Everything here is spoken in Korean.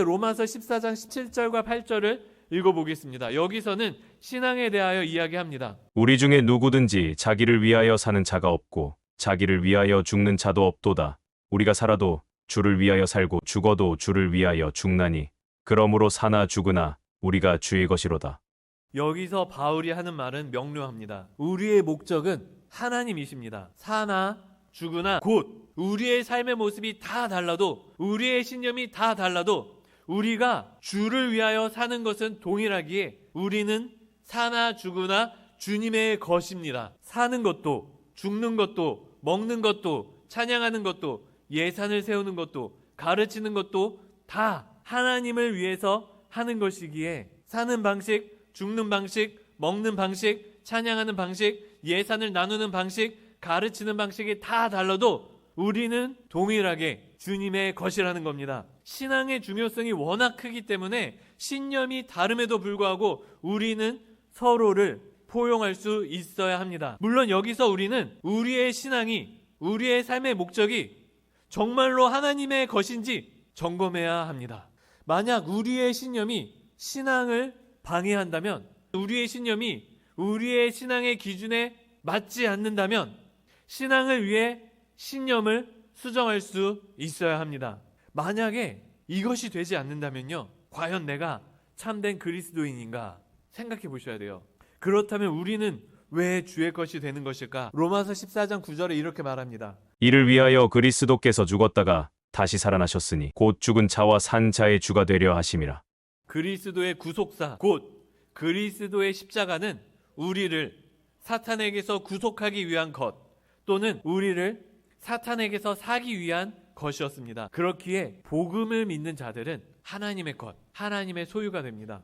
로마서 14장 17절과 8절을 읽어보겠습니다. 여기서는 신앙에 대하여 이야기합니다. 우리 중에 누구든지 자기를 위하여 사는 자가 없고 자기를 위하여 죽는 자도 없도다. 우리가 살아도 주를 위하여 살고 죽어도 주를 위하여 죽나니 그러므로 사나 죽으나 우리가 주의 것이로다. 여기서 바울이 하는 말은 명료합니다. 우리의 목적은 하나님이십니다. 사나 죽으나 곧 우리의 삶의 모습이 다 달라도 우리의 신념이 다 달라도 우리가 주를 위하여 사는 것은 동일하기에 우리는 사나 죽으나 주님의 것입니다. 사는 것도 죽는 것도 먹는 것도 찬양하는 것도 예산을 세우는 것도 가르치는 것도 다 하나님을 위해서 하는 것이기에 사는 방식, 죽는 방식, 먹는 방식, 찬양하는 방식, 예산을 나누는 방식, 가르치는 방식이 다 달라도 우리는 동일하게 주님의 것이라는 겁니다. 신앙의 중요성이 워낙 크기 때문에 신념이 다름에도 불구하고 우리는 서로를 포용할 수 있어야 합니다. 물론 여기서 우리는 우리의 신앙이 우리의 삶의 목적이 정말로 하나님의 것인지 점검해야 합니다. 만약 우리의 신념이 신앙을 방해한다면, 우리의 신념이 우리의 신앙의 기준에 맞지 않는다면, 신앙을 위해 신념을 수정할 수 있어야 합니다. 만약에 이것이 되지 않는다면요, 과연 내가 참된 그리스도인인가 생각해 보셔야 돼요. 그렇다면 우리는 왜 주의 것이 되는 것일까? 로마서 14장 9절에 이렇게 말합니다. 이를 위하여 그리스도께서 죽었다가 다시 살아나셨으니 곧 죽은 자와 산 자의 주가 되려 하심이라. 그리스도의 구속사, 곧 그리스도의 십자가는 우리를 사탄에게서 구속하기 위한 것, 또는 우리를 사탄에게서 사기 위한 것이었습니다. 그렇기에 복음을 믿는 자들은 하나님의 것, 하나님의 소유가 됩니다.